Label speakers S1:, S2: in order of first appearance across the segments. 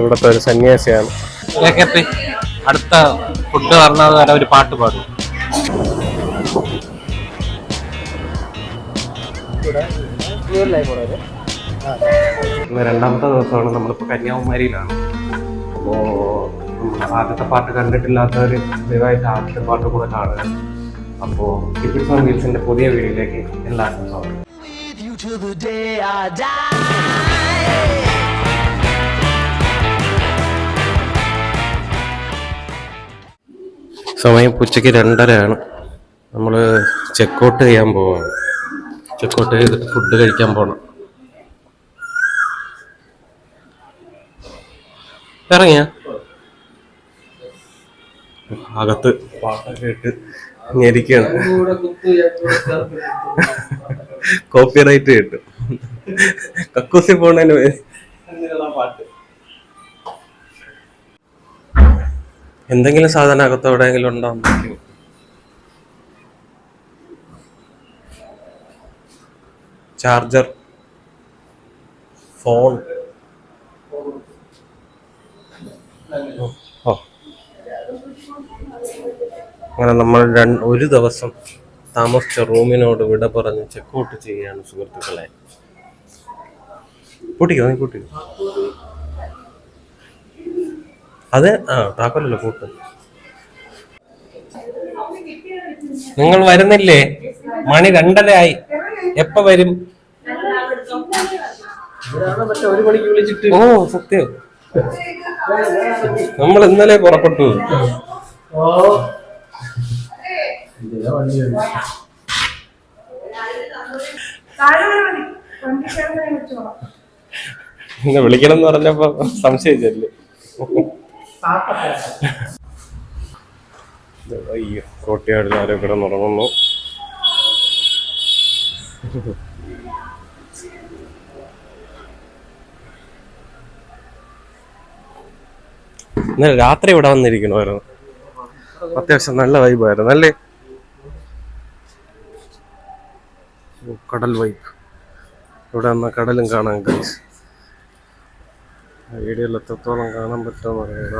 S1: ഇവിടുത്തെ ഒരു സന്യാസിയാണ്.
S2: അടുത്ത ഫുഡ് പറഞ്ഞത് വരെ ഒരു പാട്ട് പാടും.
S1: രണ്ടാമത്തെ ദിവസമാണ് നമ്മളിപ്പോൾ കന്യാകുമാരിയിലാണ്. അപ്പോൾ ആദ്യത്തെ പാട്ട് കണ്ടിട്ടില്ലാത്തവർ ദയവായിട്ട് ആദ്യത്തെ പാട്ട് കൂടെ കാണുക. അപ്പോൾ കിപ്പിഡ്സ് ഓൺ വീൽസിന്റെ പുതിയ വീഡിയോയിലേക്ക് എല്ലാവർക്കും സ്വാഗതം. സമയം ഉച്ചയ്ക്ക് രണ്ടരയാണ്. നമ്മൾ ചെക്കൗട്ട് ചെയ്യാൻ പോവാണ്. ചെക്കൗട്ട് ചെയ്തിട്ട് ഫുഡ് കഴിക്കാൻ പോകണം ഇറങ്ങിയ? അകത്ത് പാട്ടൊക്കെ ഇട്ട് ഞെരിക്കാണ് കോപ്പി റൈറ്റ് കിട്ടും. കക്കൂസി പോണേന് വേ- എന്തെങ്കിലും സാധനം അകത്ത് എവിടെയെങ്കിലും ഉണ്ടാവും ചാർജർ ഫോൺ. ഓ. അങ്ങനെ നമ്മൾ ഒരു ദിവസം താമസിച്ച റൂമിനോട് വിട പറഞ്ഞ് ചെക്കൗട്ട് ചെയ്യുകയാണ് സുഹൃത്തുക്കളെ. കൂട്ടിക്കോ നീ കൂട്ടിക്കോ അതെ ആ താക്കോലല്ലോ കൂട്ട്. നിങ്ങൾ വരുന്നില്ലേ? മണി രണ്ടര ആയി എപ്പ വരും? ഓ സത്യം. നമ്മൾ ഇന്നലെ പുറപ്പെട്ടു. എന്നെ വിളിക്കണം എന്ന് പറഞ്ഞപ്പോ സംശയിച്ചല്ലേ കിടന്നുറങ്ങുന്നു ഇന്നലെ രാത്രി ഇവിടെ വന്നിരിക്കണമായിരുന്നു. അത്യാവശ്യം നല്ല വൈബായിരുന്നു അല്ലേ? കടൽ വൈബ് ഇവിടെ വന്ന കടലും കാണാൻ കഴിച്ചു വീഡിയോയിൽ എത്രത്തോളം കാണാൻ പറ്റുമെന്ന് അറിയില്ല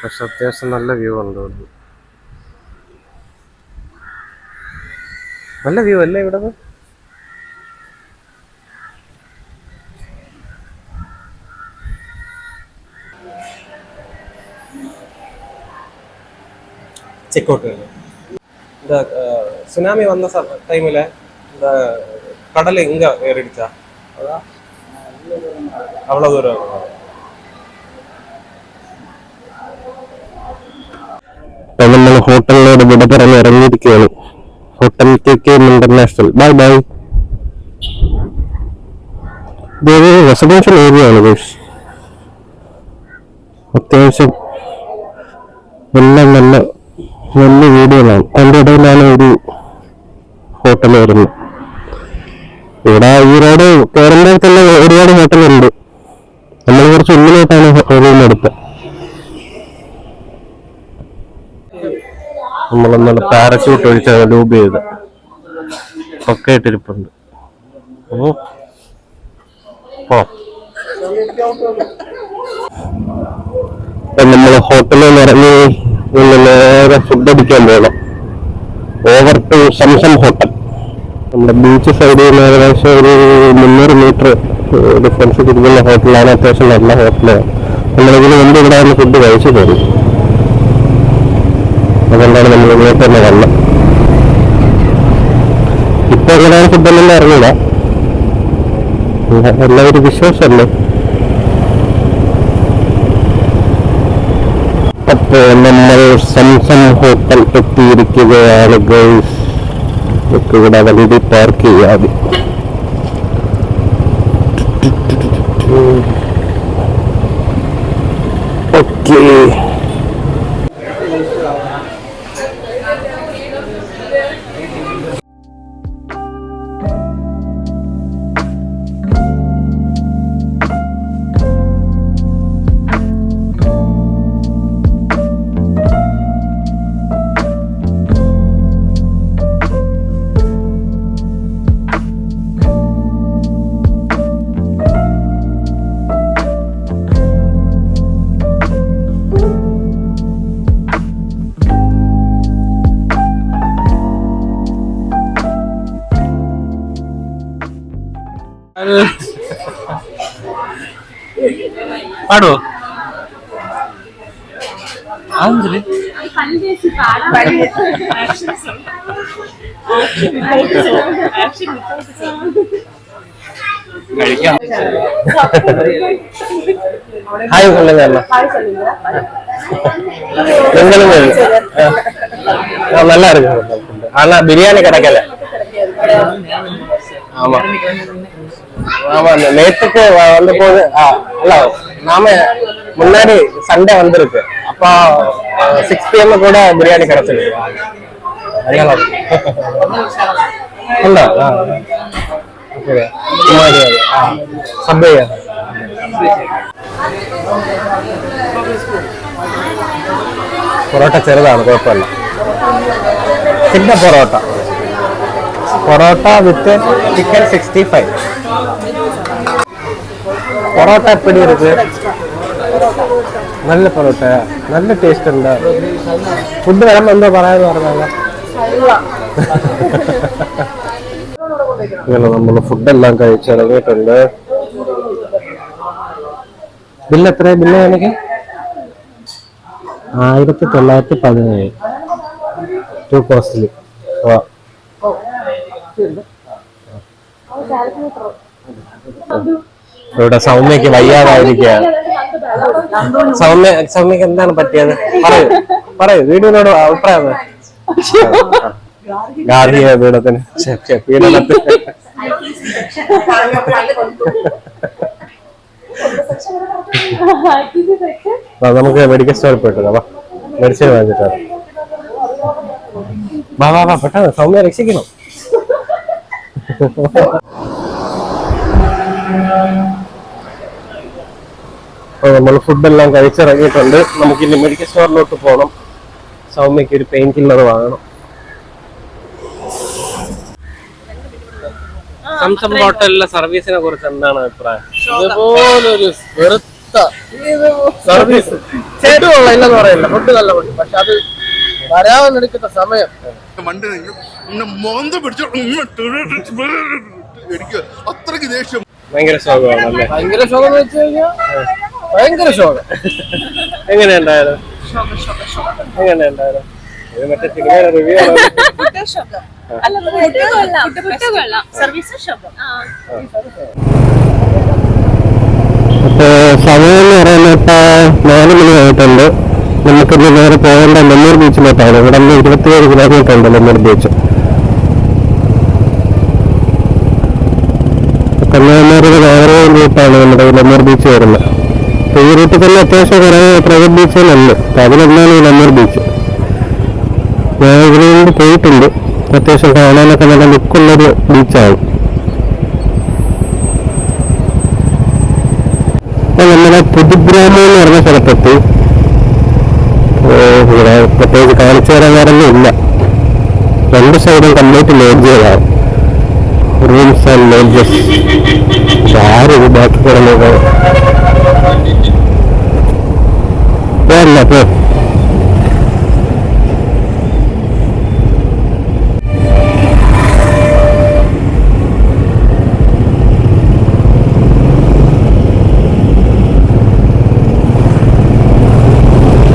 S1: പക്ഷെ അത്യാവശ്യം നല്ല വ്യൂ ഉണ്ട് ഇവിടെ നല്ല വ്യൂ അല്ലേ ഇവിടെ ചെക്കൗട്ട് இந்த சுனாமி வந்த டைமில் இந்த கடல் எங்கே ஏறிடுச்சா அவ்வளோ தூரம் നമ്മൾ ഹോട്ടലിനോട് വിട പറഞ്ഞ് ഇറങ്ങിയിരിക്കുകയാണ് hotel K K International bye bye ഇതൊരു റെസിഡൻഷ്യൽ ഏരിയ ആണ് ഗൈസ് അത്യാവശ്യം എല്ലാം നല്ല വലിയ വീടുകളാണ് അതിൻ്റെ ഇടയിലാണ് ഒരു ഹോട്ടൽ വരുന്നത് ഇവിടെ ഈ റോഡ് കയറുമ്പോൾ തന്നെ ഒരുപാട് ഹോട്ടലുണ്ട് നമ്മൾ കുറച്ച് ഉള്ളിലോട്ടാണ് റൂം എടുത്തത് നമ്മളെന്നാൽ പാരച്യൂട്ട് ഒഴിച്ചാണ് ലൂബ് ചെയ്ത്. ഒക്കെ ഇട്ടിരിപ്പുണ്ട്. ഓ. പോ നമ്മൾ ഹോട്ടലിൽ നിന്ന് ഇറങ്ങി നിന്ന് നേരെ ഫുഡ് അടിക്കാൻ പോകണം ഓവർ ടു സംസം ഹോട്ടൽ നമ്മുടെ ബീച്ച് സൈഡിൽ നിന്ന് ഏകദേശം ഒരു മുന്നൂറ് മീറ്റർ ഡിഫറൻസ് ഇരിക്കുന്ന ഹോട്ടലാണ് അത്യാവശ്യം നല്ല ഹോട്ടലാണ് നമ്മളിതിന് മുമ്പ് ഇവിടെ വന്ന് ഫുഡ് കഴിച്ചു തരും അതുകൊണ്ടാണ് നമ്മൾ ഇങ്ങോട്ട് തന്നെ വന്നത്. ഇപ്പൊ എങ്ങനെയാണ് ഫുഡെല്ലാം അറിഞ്ഞില്ല. എല്ലാവരും വിശ്വാസമല്ലേ അപ്പോ നമ്മൾ സംസം ഹോട്ടൽ എത്തിയിരിക്കുകയാണ് നമുക്ക് ഇവിടെ വണ്ടി പാർക്ക് ചെയ്യാതെ ഓക്കേ
S2: പാടുവോ?
S3: അങ്ങനെ
S2: കഴിക്കാം.
S1: ഹായ് കൊള്ളുന്ന നിങ്ങളും വരും. நல்லா இருக்கும் ஆமா இந்த நேத்துக்கு வ- வந்த போது ஆ, இல்ல நாம முன்னாடி சண்டே வந்திருக்கு அப்போ சிக்ஸ் பிஎம் கூட பிரியாணி கிடைச்சிருக்கு அதனால இல்ல ஆ. ஓகே. சும்மாடி அது. ஆ. சப்வே പൊറോട്ട ചെറുതാണ് കുഴപ്പമില്ല ചിന്ന parotta parotta with chicken sixty five. Parotta എപ്പടി ഇருக்கு നല്ല പൊറോട്ട നല്ല ടേസ്റ്റ് ഉണ്ട്. ഫുഡ് വരുമ്പോൾ എന്തോ പറയാന്ന് പറഞ്ഞാൽ ഇങ്ങനെ നമ്മൾ ഫുഡെല്ലാം കഴിച്ചിറങ്ങിയിട്ടുണ്ട് ബില്ല് എത്ര ബില്ല് എനിക്ക് ആയിരത്തി തൊള്ളായിരത്തി പതിനേഴ്. ടു കോസ്റ്റ്ലി ഓ. ഇവിടെ സൗമ്യക്ക് വയ്യാതായിരിക്കുകയാണ് സൗമ്യ സൗമ്യക്ക് എന്താണ് പറ്റിയത്? പറയൂ പറയൂ വീടിനോട് അഭിപ്രായം ഗാർഹിക പീഡത്തിന് പീഡനത്തിന് നമുക്ക് മെഡിക്കൽ സ്റ്റോറിൽ പോയിട്ട് വാ മെഡിസിൻ വാങ്ങിച്ചിട്ടാണ് വാ വാ വാ പെട്ടെന്ന് സൗമ്യ രക്ഷിക്കണം. നമ്മൾ ഫുഡെല്ലാം കഴിച്ചിറങ്ങിയിട്ടുണ്ട്. നമുക്ക് ഇനി മെഡിക്കൽ സ്റ്റോറിലോട്ട് പോകണം സൗമ്യക്ക് ഒരു പെയിൻ കില്ലർ വാങ്ങണം. സംസം ഹോട്ടലിലെ സർവീസിനെ കുറിച്ച് എന്താണ് അഭിപ്രായം?
S4: ഇതുപോലൊരു വെറുത്ത സർവീസ് ഫുഡ് കൊള്ളാം ഇല്ലെന്ന് പറയില്ല? ഫുഡ് നല്ല ഫുഡ് പക്ഷെ അത് വരാമെന്നെടുക്കുന്ന സമയം.
S5: മണ്ടി മോന്ത പിടിച്ചു എനിക്ക് അത്രയ്ക്ക് ദേഷ്യം.
S1: ഭയങ്കര ശോകമാണല്ലേ?
S4: ഭയങ്കര ശോകം എന്ന് വെച്ച് കഴിഞ്ഞാൽ ഭയങ്കര ശോകം.
S1: എങ്ങനെയുണ്ടായത് ഇത് മറ്റേ സിനിമയുടെ റിവ്യൂ സമയം എന്ന് പറയുന്നത് ഇപ്പൊ നാല് മണി ആയിട്ടുണ്ട് വേറെ പോകേണ്ട നെല്ലൂർ ബീച്ചിലോട്ടാണ് ഇവിടെ നിന്ന് ഇരുപത്തിയേഴ് കിലോമീറ്റർ ഉണ്ട് നെല്ലൂർ ബീച്ച്. കന്യാകുമാരിയുടെ വേറെ റൂട്ടാണ് നമ്മുടെ നെല്ലൂർ ബീച്ച് വരുന്നത്. അപ്പൊ ഈ റൂട്ടിൽ തന്നെ അത്യാവശ്യം കുറേ പ്രൈവറ്റ് ബീച്ചുകളുണ്ട് അപ്പൊ അതിലൊന്നാണ് ഈ നെല്ലൂർ ബീച്ച്? ഞാൻ ഇതിനു നിന്ന് പോയിട്ടുണ്ട്. അത്യാവശ്യം കാണാനൊക്കെ നല്ല ലുക്കുള്ളൊരു ബീച്ചാണ്. നമ്മുടെ പുതുഗ്രാമം എന്ന് പറഞ്ഞ സ്ഥലത്തെത്തി. ഇവിടെ പ്രത്യേകിച്ച് കാണിച്ചു തരാൻ വേറൊന്നും ഇല്ല രണ്ട് സൈഡും കംപ്ലീറ്റ് ലോഡ്ജുകളാണ് റൂംസ് ആൻഡ് ലോഡ്ജസ് ആരും ബാക്കി പറഞ്ഞത് പോരല്ല പോ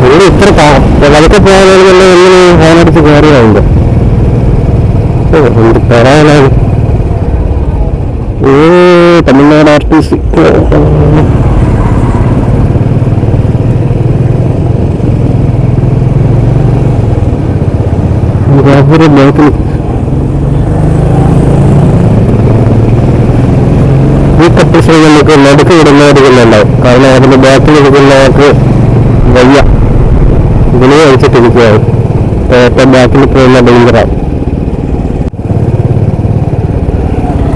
S1: ഇവിടെ ഇത്ര പതുക്കെ പോകാനുള്ള എങ്ങനെ ഫോണടിച്ച് കയറിയുണ്ട് എന്ത് പറയാനാണ് ഓ Tamil Nadu R T C rubber ബാക്കിൽ ഈ കട്ടിസ്റ്റുകൾക്ക് നടുക്ക് വിടുന്നവരുണ്ടാവും കാരണം അതിന്റെ ബാക്കിൽ എടുക്കുന്നവർക്ക് വയ്യ. ഗുളിക കഴിച്ചിട്ടിരിക്കുകയാണ് ഏറ്റവും ബാക്കിൽ പോകുന്ന ഡേഞ്ചറാണ്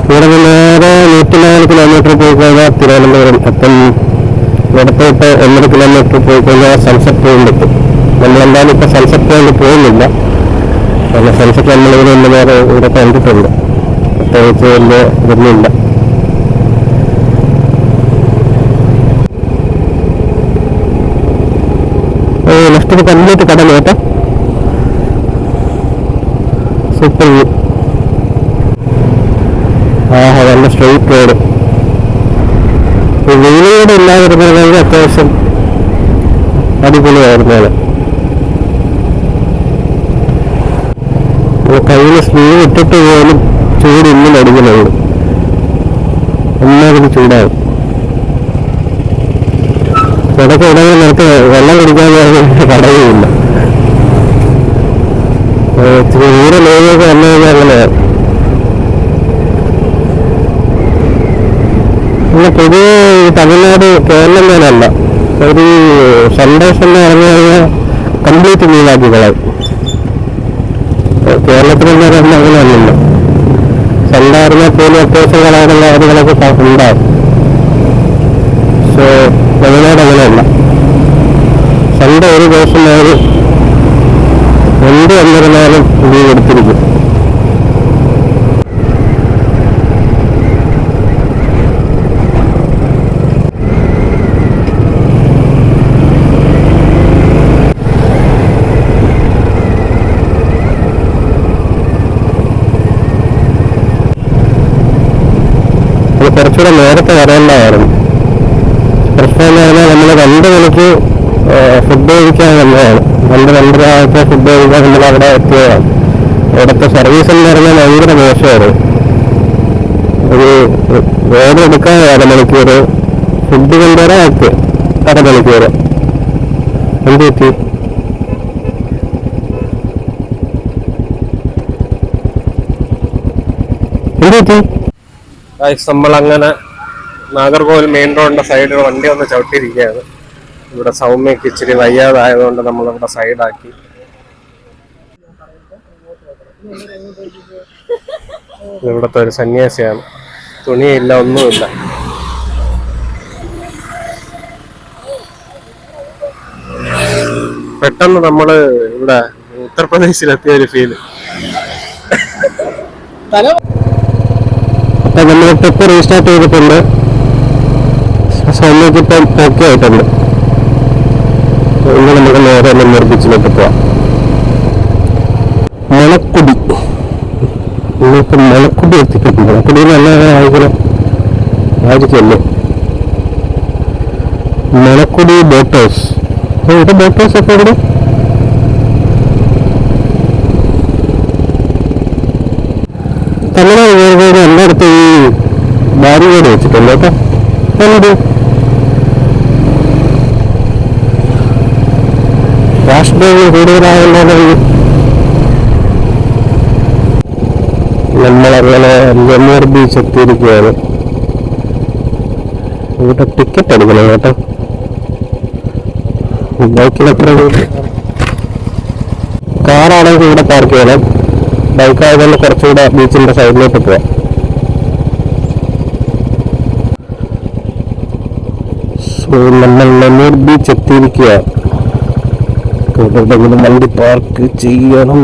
S1: ഇവിടെ നേരെ നൂറ്റി നാല് കിലോമീറ്റർ പോയി കഴിഞ്ഞാൽ തിരുവനന്തപുരം എത്തും. ഇവിടത്തോട്ട് ഒന്നര കിലോമീറ്റർ പോയി കഴിഞ്ഞാൽ സൺസെറ്റ് പോയിന്റ് എത്തും. നമ്മളെന്തായാലും ഇപ്പൊ സൺസെറ്റ് പോയിന്റ് പോകുന്നില്ല. കാരണം സൺസെറ്റ് നമ്മളിവിടെ ഒന്ന് നേരെ ഇവിടെ കണ്ടിട്ടുണ്ട്. പ്രത്യേകിച്ച് വലിയ ഇതൊന്നുമില്ല. ലെഫ്റ്റിൽ കംപ്ലീറ്റ് കടൽ കേട്ടോ. സൂപ്പർ വ്യൂ ആഹാ നല്ല സ്ട്രെയിറ്റ് റോഡ്
S6: വെയിലൂടെ ഇല്ലാതിരുന്നത് അത്യാവശ്യം അടിപൊളിയായിരുന്നു അത്. കയ്യിൽ സ്ലീവ് ഇട്ടിട്ട് പോലും ചൂട് ഇന്നും അടിക്കുന്നുണ്ട്. ഒന്നാമത് ചൂടാവും. ഇടയ്ക്ക് ഇടങ്ങൾ നിനക്ക് വെള്ളം കുടിക്കാൻ കടയുമില്ല ചൂട് ലോകമൊക്കെ വന്നു കഴിഞ്ഞാൽ അങ്ങനെ. പിന്നെ പൊതുവെ തമിഴ്നാട് കേരളം പോലല്ല ഒരു സൺഡേസ് എന്ന് പറഞ്ഞു കഴിഞ്ഞാൽ കംപ്ലീറ്റ് ലീവാക്കി കളയും കേരളത്തിലെന്ന് പറയുമ്പോൾ അങ്ങനെയല്ലല്ലോ സൺഡേ അറിഞ്ഞാൽ പോലും അത്യാവശ്യം കളയാനുള്ള കാര്യങ്ങളൊക്കെ ഉണ്ടാവും. പക്ഷേ തമിഴ്നാട് അങ്ങനെയല്ല സൺഡേ ഒരു ദിവസം അവർ എന്ത് എന്നിരുന്നാലും ലീവ് എടുത്തിരിക്കും കുറച്ചുകൂടെ നേരത്തെ വരേണ്ടതായിരുന്നു. പ്രശ്നം എന്ന് പറഞ്ഞാൽ നമ്മൾ രണ്ട് മണിക്ക് ഫുഡ് കഴിക്കാൻ വന്നതാണ്. രണ്ട് രണ്ടര ആഴ്ച ഫുഡ് കഴിക്കാൻ നമ്മൾ അവിടെ എത്തിയതാണ്. അവിടുത്തെ സർവീസ് എന്ന് പറഞ്ഞാൽ ഭയങ്കര മോശമായിരുന്നു ഒരു ഓർഡർ എടുക്കാൻ അരമണിക്കൂർ ഫുഡ് കൊണ്ടുവരാൻ എത്തി അരമണിക്കൂർ. എന്ത് പറ്റി? എന്ത് പറ്റി? നമ്മൾ അങ്ങനെ നാഗർകോവിൽ മെയിൻ റോഡിന്റെ സൈഡിൽ വണ്ടി ഒന്ന് ചവിട്ടിയിരിക്കുകയാണ്. ഇവിടെ സൗമ്യക്ക് ഇച്ചിരി വയ്യാതായതുകൊണ്ട് നമ്മൾ ഇവിടെ സൈഡാക്കി ഇവിടുത്തെ ഒരു സന്യാസിയാണ്. തുണിയില്ല ഒന്നുമില്ല. പെട്ടെന്ന് നമ്മൾ ഇവിടെ ഉത്തർപ്രദേശിലെത്തിയ ഒരു ഫീൽ അപ്പൊ നമ്മൾ ട്രിപ്പ് റീസ്റ്റാർട്ട് ചെയ്തിട്ടുണ്ട്. സൗമ്യക്ക് ഇപ്പം ഓക്കെ ആയിട്ടുണ്ട്. ഇന്ന് നമുക്ക് നേരെ നിർമ്മിച്ചിലേക്ക് പോവാം. മണക്കുടി. ഇന്നിപ്പം മണക്കുടി എത്തിയിട്ടുണ്ട്. മണക്കുടി നല്ല ആയിരിക്കണം ആയിരിക്കുമല്ലോ മണക്കുടി ബോട്ട് ഹൗസ് ഇവിടെ ബോട്ട് ഹൗസ് ഒക്കെ ഇവിടെ തമിഴ്നാട് എല്ലായിടത്തും ഈ ബാരികേഡ് വെച്ചിട്ടുണ്ട് കേട്ടോ. കണ്ടു രാഷ്ട്രീയം കൂടുതലായുള്ള നമ്മളങ്ങനെ ജമ്മൂർ ബീച്ച് എത്തിയിരിക്കുകയാണ് ഇവിടെ ടിക്കറ്റ് എടുക്കണം കേട്ടോ. ബൈക്കിലെത്ര കാറാണെങ്കിൽ ഇവിടെ പാർക്ക് ചെയ്യണം. ബൈക്കായതുകൊണ്ട് കുറച്ചുകൂടെ ബീച്ചിന്റെ സൈഡിലോട്ട് പോവാം സോ നമ്മൾ നെല്ലൂർ ബീച്ച് എത്തിയിരിക്കുക എവിടെയെങ്കിലും വണ്ടി പാർക്ക് ചെയ്യണം.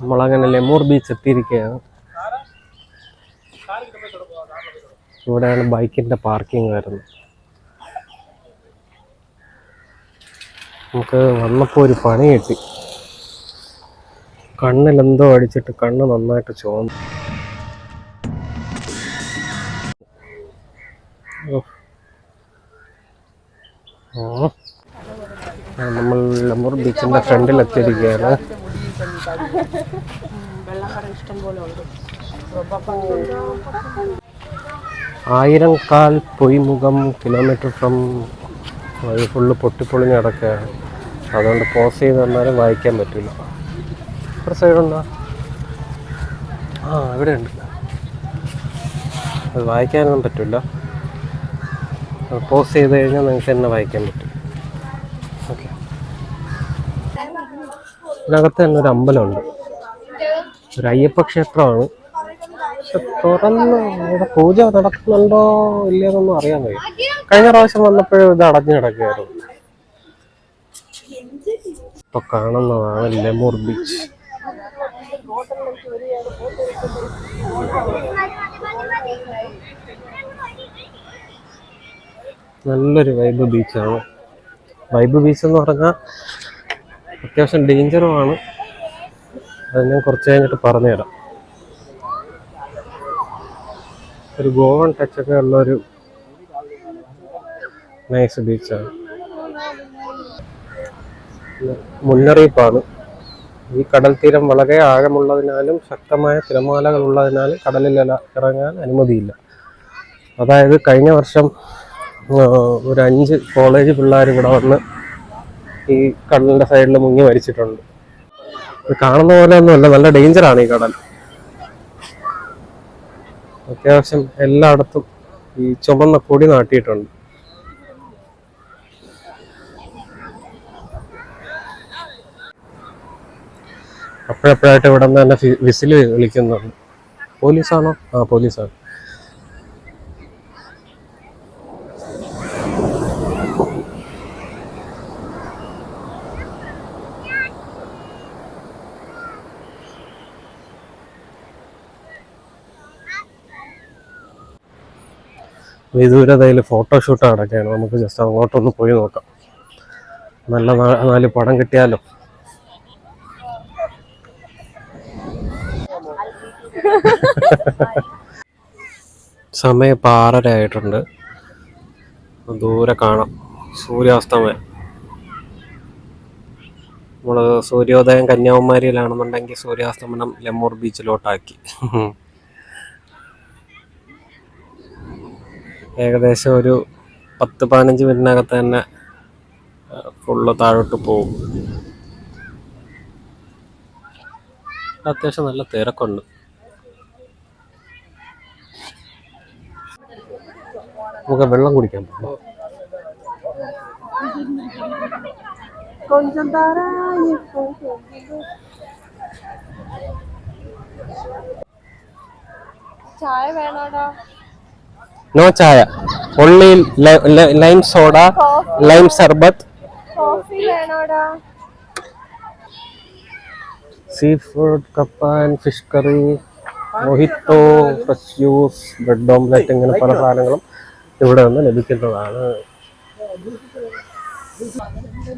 S6: നമ്മളങ്ങനെ ലെമൂർ ബീച്ച് എത്തിയിരിക്കുകയാണ്. ഇവിടെയാണ് ബൈക്കിന്റെ പാർക്കിംഗ് വരുന്നത്. നമുക്ക് വന്നപ്പോൾ ഒരു പണി കിട്ടി. കണ്ണിൽ എന്തോ അടിച്ചിട്ട് കണ്ണ് നന്നായിട്ട്. ആ, നമ്മൾ ലമൂർ ബീച്ചിന്റെ ഫ്രണ്ടിൽ എത്തിയിരിക്കുകയാണ് ആയിരം കാൽ പൊയ്മുഖം കിലോമീറ്റർ ഫ്രം ഫുള്ള് പൊട്ടിപ്പൊളിഞ്ഞ് കിടക്കുകയാണ് അതുകൊണ്ട് പോസ് ചെയ്ത് തന്നാലും വായിക്കാൻ പറ്റില്ല. എത്ര സൈഡുണ്ടോ ആ ഇവിടെ ഉണ്ട് അത് വായിക്കാനൊന്നും പറ്റില്ല പോസ് ചെയ്ത് കഴിഞ്ഞാൽ നിങ്ങൾക്ക് തന്നെ വായിക്കാൻ പറ്റും. ഓക്കെ ഇതിനകത്ത് തന്നെ ഒരു അമ്പലമുണ്ട്. ഒരു അയ്യപ്പ ക്ഷേത്രമാണ്. പക്ഷെ തുറന്ന് ഇവിടെ പൂജ നടക്കുന്നുണ്ടോ ഇല്ലയെന്നൊന്നും അറിയാൻ വയ്യ. കഴിഞ്ഞ പ്രാവശ്യം വന്നപ്പോഴും ഇത് അടഞ്ഞു കിടക്കുകയായിരുന്നു. ഇപ്പൊ കാണുന്നതാണ് ലെമൂർ ബീച്ച് നല്ലൊരു വൈബ് ബീച്ചാണ്
S1: വൈബ് ബീച്ച് എന്ന് പറഞ്ഞാൽ അത്യാവശ്യം ഡേഞ്ചറുമാണ് അത് ഞാൻ കുറച്ച് കഴിഞ്ഞിട്ട് പറഞ്ഞുതരാം. ഒരു ഗോവൻ ടച്ചൊക്കെ ഉള്ള ഒരു നൈസ് ബീച്ചാണ് മുന്നറിയിപ്പാണ്. ഈ കടൽ തീരം വളരെ ആഴമുള്ളതിനാലും ശക്തമായ തിരമാലകൾ ഉള്ളതിനാലും കടലിൽ ഇറങ്ങാൻ അനുമതിയില്ല. അതായത് കഴിഞ്ഞ വർഷം ഒരു അഞ്ച് കോളേജ് പിള്ളേർ ഇവിടെ വന്ന് ഈ കടലിന്റെ സൈഡിൽ മുങ്ങി മരിച്ചിട്ടുണ്ട്. ഇത് കാണുന്ന പോലെ ഒന്നുമല്ല നല്ല ഡേഞ്ചറാണ് ഈ കടൽ. അത്യാവശ്യം എല്ലായിടത്തും ഈ ചുമന്ന പൊടി നാട്ടിയിട്ടുണ്ട്. അപ്പോഴപ്പോഴായിട്ട് ഇവിടെ നിന്ന് തന്നെ വിസിൽ വിളിക്കുന്നുണ്ട്. പോലീസാണോ? ആ പോലീസാണ്. വിദൂരതയിൽ ഫോട്ടോഷൂട്ട് നടക്കുകയാണ് നമുക്ക് ജസ്റ്റ് അങ്ങോട്ടൊന്ന് പോയി നോക്കാം. നല്ല നാല് പടം കിട്ടിയാലോ? സമയം പാറരായിട്ടുണ്ട് ദൂരെ കാണാം. സൂര്യാസ്തമയം. നമ്മൾ സൂര്യോദയം കന്യാകുമാരിയിലാണെന്നുണ്ടെങ്കിൽ സൂര്യാസ്തമനം ലെമ്മൂർ ബീച്ചിലോട്ടാക്കി. ഏകദേശം ഒരു പത്ത് പതിനഞ്ച് മിനിറ്റിനകത്ത് തന്നെ ഫുള്ള് താഴോട്ട് പോകും അത്യാവശ്യം നല്ല തിരക്കുണ്ട്. നമുക്ക് വെള്ളം കുടിക്കാൻ പോകാം
S3: ചായ വേണോടാ?
S1: നോ ചായ. ഓൺലി ലൈം സോഡ ലൈം സർബത്ത്
S3: കോഫി വേണോടാ?
S1: സീ ഫുഡ് കപ്പ and fish curry mojito fresh juice bread omelette ഇങ്ങനെ പല സാധനങ്ങളും. ഇവിടെ നിന്ന് ലഭിക്കുന്നതാണ്.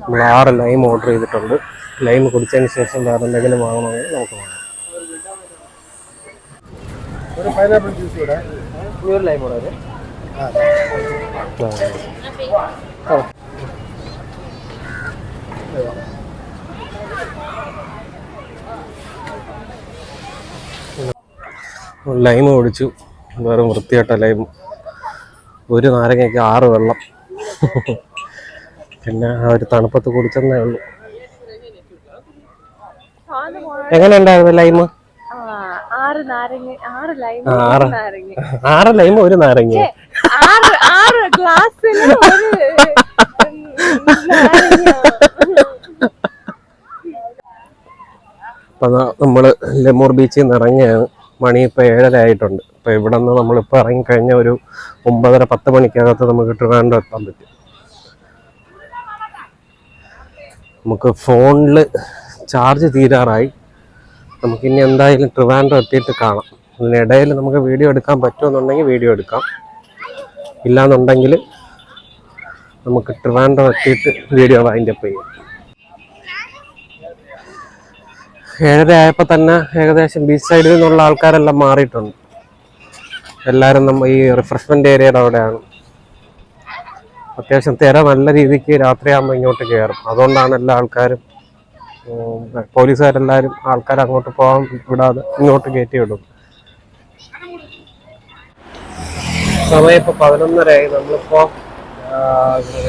S1: നമ്മൾ ആറ് ലൈം ഓർഡർ ചെയ്തിട്ടുണ്ട്. ലൈം കുടിച്ചതിന് ശേഷം വേറെ എന്തെങ്കിലും വാങ്ങണമെങ്കിൽ നമുക്ക് വാങ്ങാം.
S4: ഒരു പൈനാപ്പിൾ ജ്യൂസ് കൂടെ.
S1: ഒരു ലൈം ഓർഡർ ലൈം ഒഴിച്ചു വെറും വൃത്തിയായിട്ട ലൈം ഒരു നാരങ്ങയ്ക്ക് ആറ് വെള്ളം. പിന്നെ ആ ഒരു തണുപ്പത്ത് കുടിച്ചെന്നേ ഉള്ളൂ. എങ്ങനെ ഉണ്ടായിരുന്നു
S3: ആറ് ലൈമ് ആറ് ലൈം
S1: ആറ്
S3: നാരങ്ങ.
S1: ആറ് ലൈം ഒരു നാരങ്ങ. അപ്പൊ നമ്മൾ ലെമൂർ ബീച്ചിൽ നിന്ന് ഇറങ്ങിയാണ്. മണി ഇപ്പൊ ഏഴര ആയിട്ടുണ്ട്. അപ്പൊ ഇവിടെ നിന്ന് നമ്മളിപ്പോൾ ഇറങ്ങിക്കഴിഞ്ഞ ഒരു ഒമ്പതര പത്ത് മണിക്കകത്ത് നമുക്ക് ട്രിവാൻഡ്രം എത്താൻ പറ്റും. നമുക്ക് ഫോണിൽ ചാർജ് തീരാറായി. നമുക്കിനി എന്തായാലും ട്രിവാൻഡ്രം എത്തിയിട്ട് കാണാം. അതിനിടയിൽ നമുക്ക് വീഡിയോ എടുക്കാൻ പറ്റുമെന്നുണ്ടെങ്കിൽ വീഡിയോ എടുക്കാം. ഇല്ലാന്നുണ്ടെങ്കിൽ നമുക്ക് ട്രിവാൻഡ്രം എത്തിയിട്ട് വീഡിയോ വൈൻഡപ്പ് ചെയ്യാം. ഏഴര ആയപ്പോൾ തന്നെ ഏകദേശം ബീച്ച് സൈഡിൽ നിന്നുള്ള ആൾക്കാരെല്ലാം മാറിയിട്ടുണ്ട്. എല്ലാവരും നമ്മൾ ഈ റിഫ്രഷ്മെന്റ് ഏരിയയുടെ അവിടെയാണ്. അത്യാവശ്യം തിര നല്ല രീതിക്ക് രാത്രിയാകുമ്പോൾ ഇങ്ങോട്ട് കയറും അതുകൊണ്ടാണ് എല്ലാ ആൾക്കാരും പോലീസുകാരെല്ലാവരും ആൾക്കാർ അങ്ങോട്ട് പോകാൻ വിടാതെ ഇങ്ങോട്ട് കയറ്റി വിടും. സമയം ഇപ്പോൾ പതിനൊന്നരയായി. നമ്മളിപ്പോൾ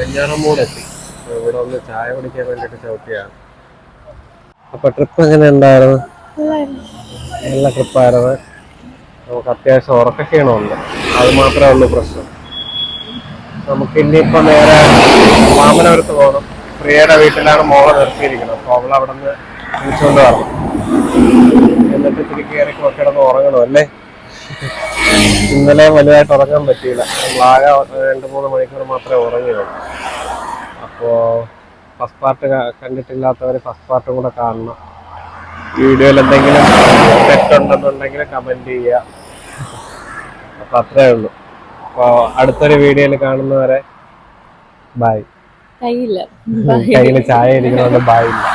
S1: വെഞ്ഞാറമ്മൂട് എത്തി ഇവിടെ ഒന്ന് ചായ കുടിക്കാൻ വേണ്ടിയിട്ട് ചവിട്ടിയാണ്. അപ്പോൾ ട്രിപ്പ് എങ്ങനെ ഉണ്ടായിരുന്നു? നല്ല ട്രിപ്പായിരുന്നു നമുക്ക് അത്യാവശ്യം ഉറക്കക്ഷീണമുണ്ട് അത് മാത്രമേ ഉള്ളൂ പ്രശ്നം. നമുക്ക് ഇനിയിപ്പോ നേരെ മാമനപുരത്ത് പോകണം. പ്രിയയുടെ വീട്ടിലാണ് മോളെ നിർത്തിയിരിക്കുന്നത്. അപ്പോൾ അവൾ അവിടെ നിന്ന് വിളിച്ചുകൊണ്ട് വരണം. എന്നിട്ട് ഇത്തിരി കയറി കിടന്ന് ഉറങ്ങണം അല്ലേ? ഇന്നലെ വലുതായിട്ട് ഉറങ്ങാൻ പറ്റിയില്ല. നമ്മളാകെ രണ്ട് മൂന്ന് മണിക്കൂർ മാത്രമേ ഉറങ്ങിയുള്ളൂ. അപ്പോൾ ഫസ്റ്റ് പാർട്ട് കണ്ടിട്ടില്ലാത്തവർ ഫസ്റ്റ് പാർട്ടും കൂടെ കാണണം. വീഡിയോയിൽ എന്തെങ്കിലും തെറ്റുണ്ടെന്നുണ്ടെങ്കിൽ കമന്റ് ചെയ്യുക. അപ്പൊ അത്രേ ഉള്ളൂ. അപ്പോൾ അടുത്തൊരു വീഡിയോയിൽ കാണുന്നവരെ ബൈ
S3: കയ്യില്ല.
S1: കയ്യിൽ ചായ ബൈ ബായില്ല